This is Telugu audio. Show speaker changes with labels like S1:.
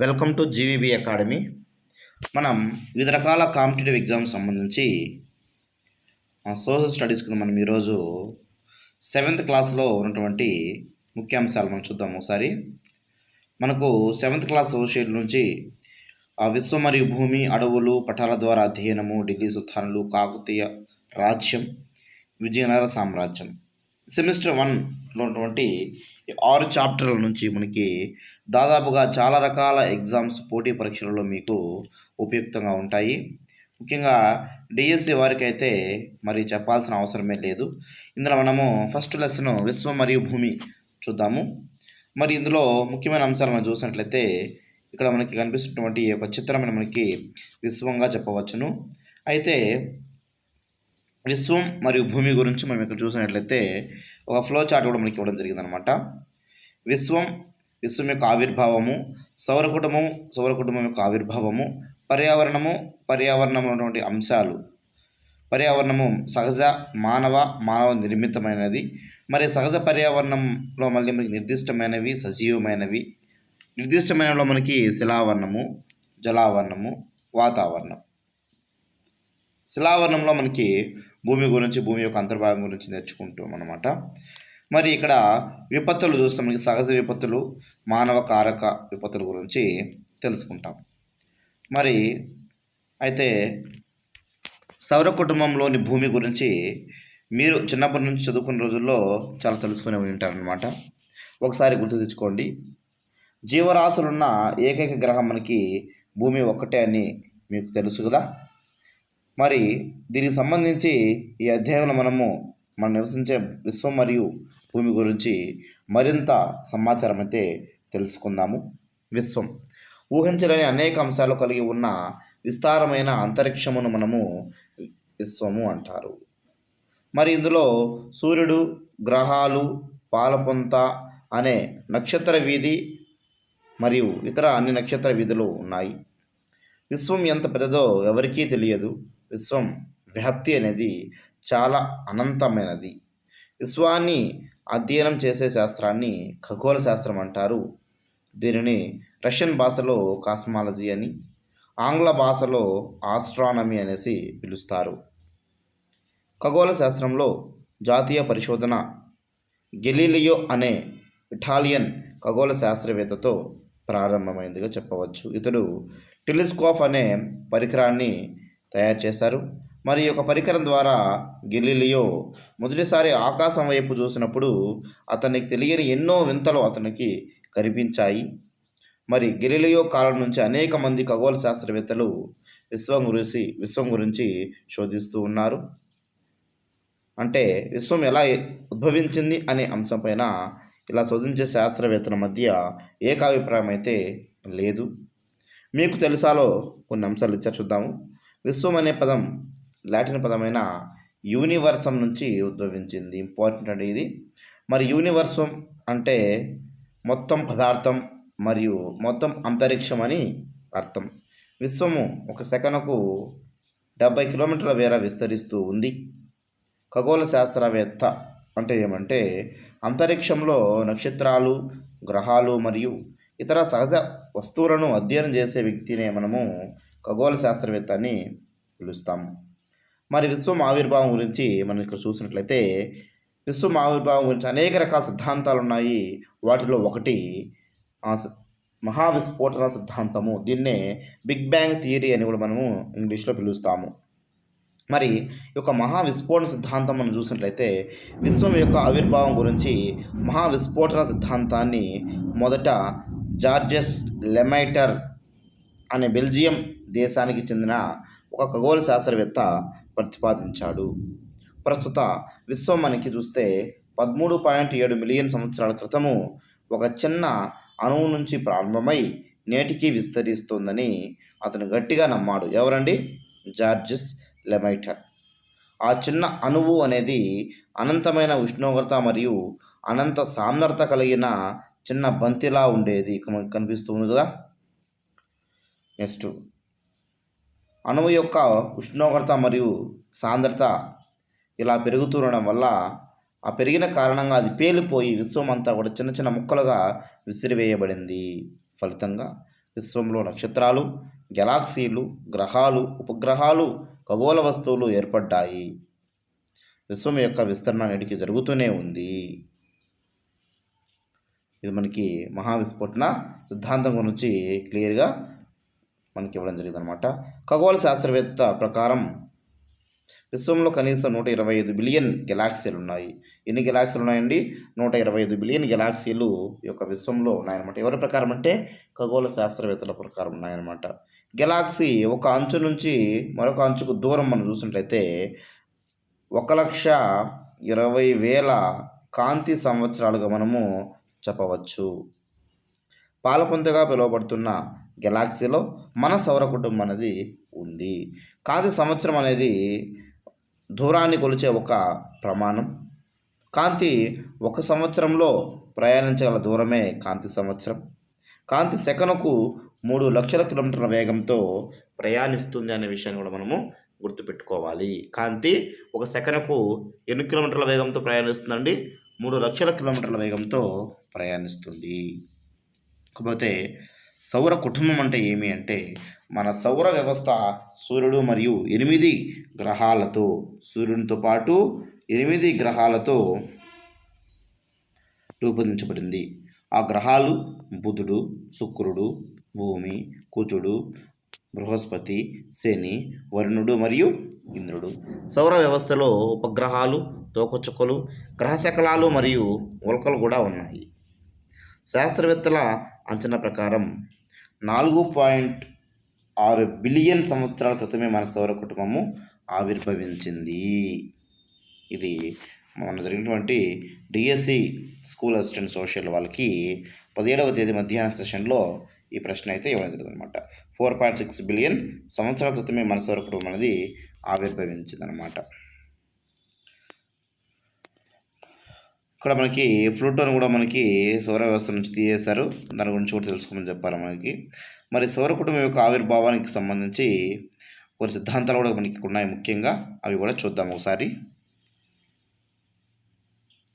S1: Welcome to GVB academy. మనం వివిధ రకాల కాంపిటేటివ్ ఎగ్జామ్స్ సంబంధించి సోషల్ స్టడీస్ కింద మనం ఈరోజు సెవెంత్ క్లాస్లో ఉన్నటువంటి ముఖ్యాంశాలు మనం చూద్దాం ఒకసారి. మనకు సెవెంత్ క్లాస్ సోషల్ నుంచి ఆ విశ్వ మరియు భూమి అడవులు పటాల ద్వారా అధ్యయనము ఢిల్లీ సుల్తానులు కాకతీయ రాజ్యం విజయనగర సామ్రాజ్యం. సెమిస్టర్ వన్ ఉన్నటువంటి ఆరు చాప్టర్ల నుంచి మనకి దాదాపుగా చాలా రకాల ఎగ్జామ్స్ పోటీ పరీక్షలలో మీకు ఉపయుక్తంగా ఉంటాయి. ముఖ్యంగా డిఎస్సి వారికి అయితే మరి చెప్పాల్సిన అవసరమే లేదు. ఇందులో మనము ఫస్ట్ లెసన్ విశ్వం మరియు భూమి చూద్దాము. మరి ఇందులో ముఖ్యమైన అంశాలు మనం చూసినట్లయితే ఇక్కడ మనకి కనిపిస్తున్నటువంటి ఈ యొక్క చిత్రమైన మనకి విశ్వంగా చెప్పవచ్చును. అయితే విశ్వం మరియు భూమి గురించి మనం ఇక్కడ చూసినట్లయితే ఒక ఫ్లో చార్ట్ కూడా మనకి ఇవ్వడం జరిగిందనమాట విశ్వం విశ్వం యొక్క ఆవిర్భావము సౌర కుటుంబం సౌర కుటుంబం యొక్క ఆవిర్భావము పర్యావరణము పర్యావరణంలో ఉన్నటువంటి అంశాలు. పర్యావరణము సహజ మానవ మానవ నిర్మితమైనది. మరి సహజ పర్యావరణంలో మళ్ళీ మనకి నిర్దిష్టమైనవి సజీవమైనవి. నిర్దిష్టమైనలో మనకి శిలావరణము జలావరణము వాతావరణం. శిలావరణంలో మనకి భూమి గురించి భూమి యొక్క అంతర్భాగం గురించి నేర్చుకుంటాం అనమాట మరి ఇక్కడ విపత్తులు చూస్తే. మనకి సహజ విపత్తులు మానవ కారక విపత్తుల గురించి తెలుసుకుంటాం. మరి అయితే సౌర కుటుంబంలోని భూమి గురించి మీరు చిన్నప్పటి నుంచి చదువుకున్న రోజుల్లో చాలా తెలుసుకునే ఉంటారనమాట ఒకసారి గుర్తు తెచ్చుకోండి. జీవరాశులున్న ఏకైక గ్రహం మనకి భూమి ఒక్కటే అని మీకు తెలుసు కదా? మరి దీనికి సంబంధించి ఈ అధ్యాయంలో మనము మనం నివసించే విశ్వం మరియు భూమి గురించి మరింత సమాచారం అయితే తెలుసుకుందాము. విశ్వం. ఊహించలేని అనేక అంశాలు కలిగి ఉన్న విస్తారమైన అంతరిక్షమును మనము విశ్వము అంటారు. మరి ఇందులో సూర్యుడు గ్రహాలు పాలపొంత అనే నక్షత్ర వీధి మరియు ఇతర అన్ని నక్షత్ర వీధులు ఉన్నాయి. విశ్వం ఎంత పెద్దదో ఎవరికీ తెలియదు. విశ్వం వ్యాప్తి అనేది చాలా అనంతమైనది. విశ్వాన్ని అధ్యయనం చేసే శాస్త్రాన్ని ఖగోళ శాస్త్రం అంటారు. దీనిని రష్యన్ భాషలో కాస్మాలజీ అని ఆంగ్ల భాషలో ఆస్ట్రానమీ అనేసి పిలుస్తారు. ఖగోళ శాస్త్రంలో జాతీయ పరిశోధన గెలీలియో అనే ఇటాలియన్ ఖగోళ శాస్త్రవేత్తతో ప్రారంభమైందిగా చెప్పవచ్చు. ఇతడు టెలిస్కోప్ అనే పరికరాన్ని తయారు చేశారు. మరి ఒక పరికరం ద్వారా గెలీలియో మొదటిసారి ఆకాశం వైపు చూసినప్పుడు అతనికి తెలియని ఎన్నో వింతలు అతనికి కనిపించాయి. మరి గెలీలియో కాలం నుంచి అనేక మంది ఖగోళ శాస్త్రవేత్తలు విశ్వం గురించి విశ్వం గురించి శోధిస్తూ ఉన్నారు. అంటే విశ్వం ఎలా ఉద్భవించింది అనే అంశంపైన ఇలా శోధించే శాస్త్రవేత్తల మధ్య ఏకాభిప్రాయం అయితే లేదు. మీకు తెలుసాలో కొన్ని అంశాలు ఇచ్చారు చూద్దాము. విశ్వం అనే పదం లాటిన్ పదమైన యూనివర్సం నుంచి ఉద్భవించింది. ఇంపార్టెంట్ అంటే ఇది. మరి యూనివర్సం అంటే మొత్తం పదార్థం మరియు మొత్తం అంతరిక్షం అని అర్థం. విశ్వము ఒక సెకనుకు డెబ్బై కిలోమీటర్ల వేర విస్తరిస్తూ ఉంది. ఖగోళ శాస్త్రవేత్త అంటే ఏమంటే అంతరిక్షంలో నక్షత్రాలు గ్రహాలు మరియు ఇతర సహజ వస్తువులను అధ్యయనం చేసే వ్యక్తినే మనము ఖగోళ శాస్త్రవేత్త అని పిలుస్తాము మరి విశ్వం ఆవిర్భావం గురించి మనం ఇక్కడ చూసినట్లయితే విశ్వం ఆవిర్భావం గురించి అనేక రకాల సిద్ధాంతాలు ఉన్నాయి వాటిలో ఒకటి ఆ మహావిస్ఫోటన సిద్ధాంతము. దీన్నే బిగ్ బ్యాంగ్ థియరీ అని కూడా మనము ఇంగ్లీష్లో పిలుస్తాము. మరి ఈ యొక్క మహావిస్ఫోటన సిద్ధాంతం మనం చూసినట్లయితే విశ్వం యొక్క ఆవిర్భావం గురించి మహావిస్ఫోటన సిద్ధాంతాన్ని మొదట జార్జెస్ లెమైటర్ అనే బెల్జియం దేశానికి చెందిన ఒక ఖగోళ శాస్త్రవేత్త ప్రతిపాదించాడు. ప్రస్తుత విశ్వం మనకి చూస్తే పదమూడు పాయింట్ ఏడు మిలియన్ సంవత్సరాల క్రితము ఒక చిన్న అణువు నుంచి ప్రారంభమై నేటికి విస్తరిస్తుందని అతను గట్టిగా నమ్మాడు. ఎవరండి? జార్జెస్ లెమైటర్. ఆ చిన్న అణువు అనేది అనంతమైన ఉష్ణోగ్రత మరియు అనంత సాంద్రత కలిగిన చిన్న బంతిలా ఉండేది. కనిపిస్తుంది కదా? నెక్స్ట్. అణువు యొక్క ఉష్ణోగ్రత మరియు సాంద్రత ఇలా పెరుగుతుండడం వల్ల ఆ పెరిగిన కారణంగా అది పేలిపోయి విశ్వం అంతా కూడా చిన్న చిన్న ముక్కలుగా విసిరివేయబడింది. ఫలితంగా విశ్వంలో నక్షత్రాలు గెలాక్సీలు గ్రహాలు ఉపగ్రహాలు ఖగోళ వస్తువులు ఏర్పడ్డాయి. విశ్వం యొక్క విస్తరణ నేటికి జరుగుతూనే ఉంది. ఇది మనకి మహావిస్ఫోటన సిద్ధాంతం గురించి క్లియర్గా మనకి ఇవ్వడం జరిగింది అనమాట ఖగోళ శాస్త్రవేత్త ప్రకారం విశ్వంలో కనీసం నూట ఇరవై ఐదు బిలియన్ గెలాక్సీలు ఉన్నాయి ఎన్ని గెలాక్సీలు ఉన్నాయండి నూట ఇరవై ఐదు బిలియన్ గెలాక్సీలు ఈ యొక్క విశ్వంలో ఉన్నాయన్నమాట. ఎవరి ప్రకారం అంటే ఖగోళ శాస్త్రవేత్తల ప్రకారం ఉన్నాయన్నమాట. గెలాక్సీ ఒక అంచు నుంచి మరొక అంచుకు దూరం మనం చూసినట్లయితే ఒక లక్ష ఇరవై వేల కాంతి సంవత్సరాలుగా మనము చెప్పవచ్చు. పాలపుంతగా పిలువబడుతున్న గెలాక్సీలో మన సౌర కుటుంబం అనేది ఉంది. కాంతి సంవత్సరం అనేది దూరాన్ని కొలిచే ఒక ప్రమాణం. కాంతి ఒక సంవత్సరంలో ప్రయాణించగల దూరమే కాంతి సంవత్సరం. కాంతి సెకనుకు మూడు లక్షల కిలోమీటర్ల వేగంతో ప్రయాణిస్తుంది అనే విషయాన్ని కూడా మనము గుర్తుపెట్టుకోవాలి. కాంతి ఒక సెకనుకు ఎన్ని కిలోమీటర్ల వేగంతో ప్రయాణిస్తుందండి? మూడు లక్షల కిలోమీటర్ల వేగంతో ప్రయాణిస్తుంది. కాకపోతే సౌర కుటుంబం అంటే ఏమి అంటే మన సౌర వ్యవస్థ సూర్యుడు మరియు ఎనిమిది గ్రహాలతో సూర్యునితో పాటు ఎనిమిది గ్రహాలతో రూపొందించబడింది. ఆ గ్రహాలు బుధుడు శుక్రుడు భూమి కుచుడు బృహస్పతి శని వరుణుడు మరియు ఇంద్రుడు. సౌర వ్యవస్థలో ఉపగ్రహాలు తోకచుక్కలు గ్రహశకలాలు మరియు ఉల్కలు కూడా ఉన్నాయి. శాస్త్రవేత్తల అంచనా ప్రకారం నాలుగు పాయింట్ ఆరు బిలియన్ సంవత్సరాల క్రితమే మన సౌర కుటుంబము ఆవిర్భవించింది. ఇది మొన్న జరిగినటువంటి డిఎస్సి స్కూల్ అసిస్టెంట్ సోషల్ వాళ్ళకి పదిహేడవ తేదీ మధ్యాహ్న సెషన్లో ఈ ప్రశ్న అయితే ఇవ్వడం జరిగింది అనమాట ఫోర్ పాయింట్ సిక్స్ బిలియన్ సంవత్సరాల క్రితమే మన సౌర కుటుంబం అనేది ఆవిర్భవించింది ఇక్కడ మనకి ఫ్లూటోని కూడా మనకి సౌర వ్యవస్థ నుంచి తీసేశారు. దాని గురించి కూడా తెలుసుకోమని చెప్పారు మనకి. మరి సౌర కుటుంబం యొక్క ఆవిర్భావానికి సంబంధించి కొన్ని సిద్ధాంతాలు కూడా మనకి ఉన్నాయి ముఖ్యంగా. అవి కూడా చూద్దాం ఒకసారి.